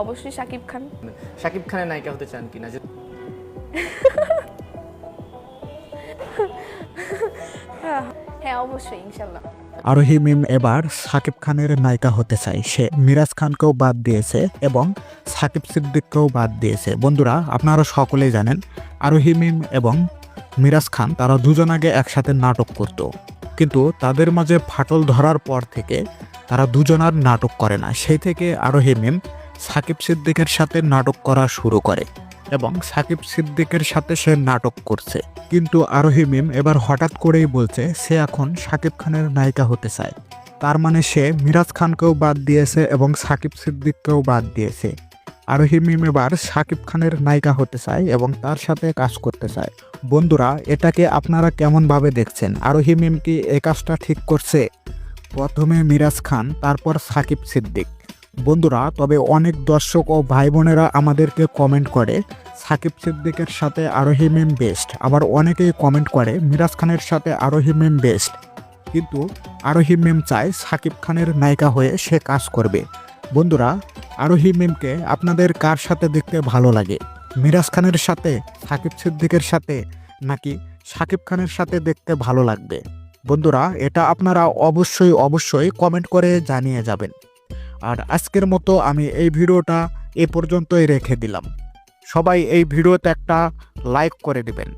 অবশ্যই শাকিব খান। শাকিব খানের নায়িকা হতে চান কিনা? যে হ্যাঁ অবশ্যই ইনশাল্লাহ। আরোহী মিম এবার সাকিব খানের নায়িকা হতে চায়। সে মিরাজ খানকেও বাদ দিয়েছে এবং সাকিব সিদ্দিককেও বাদ দিয়েছে। বন্ধুরা আপনারা সকলেই জানেন আরোহী মিম এবং মিরাজ খান তারা দুজন আগে একসাথে নাটক করত। কিন্তু তাদের মাঝে ফাটল ধরার পর থেকে তারা দুজন আর নাটক করে না। সেই থেকে আরোহী মিম সাকিব সিদ্দিকের সাথে নাটক করা শুরু করে এবং সাকিব সিদ্দিকের সাথে সে নাটক করছে। কিন্তু আরোহী মিম এবার হঠাৎ করেই বলছে, সে এখন সাকিব খানের নায়িকা হতে চায়। তার মানে সে মিরাজ খানকেও বাদ দিয়েছে এবং সাকিব সিদ্দিককেও বাদ দিয়েছে। আরোহী মিম এবার সাকিব খানের নায়িকা হতে চায় এবং তার সাথে কাজ করতে চায়। বন্ধুরা, এটাকে আপনারা কেমনভাবে দেখছেন? আরোহী মিম কি এই কাজটা ঠিক করছে? প্রথমে মিরাজ খান, তারপর সাকিব সিদ্দিক। বন্ধুরা, তবে অনেক দর্শক ও ভাই বোনেরা আমাদেরকে কমেন্ট করে। সাকিব সিদ্দিকের সাথে আরোহী মেম বেস্ট আবার অনেকেই কমেন্ট করে, মিরাজ খানের সাথে আরোহী মেম বেস্ট কিন্তু আরোহী মেম চায় সাকিব খানের নায়িকা হয়ে সে কাজ করবে। বন্ধুরা, আরোহী মেমকে আপনাদের কার সাথে দেখতে ভালো লাগে? মিরাজ খানের সাথে, সাকিব সিদ্দিকের সাথে, নাকি সাকিব খানের সাথে দেখতে ভালো লাগবে? বন্ধুরা, এটা আপনারা অবশ্যই অবশ্যই কমেন্ট করে জানিয়ে যাবেন। আর আজকের মতো আমি এই ভিডিওটা এ পর্যন্তই রেখে দিলাম। সবাই এই ভিডিওতে একটা লাইক করে দিবেন।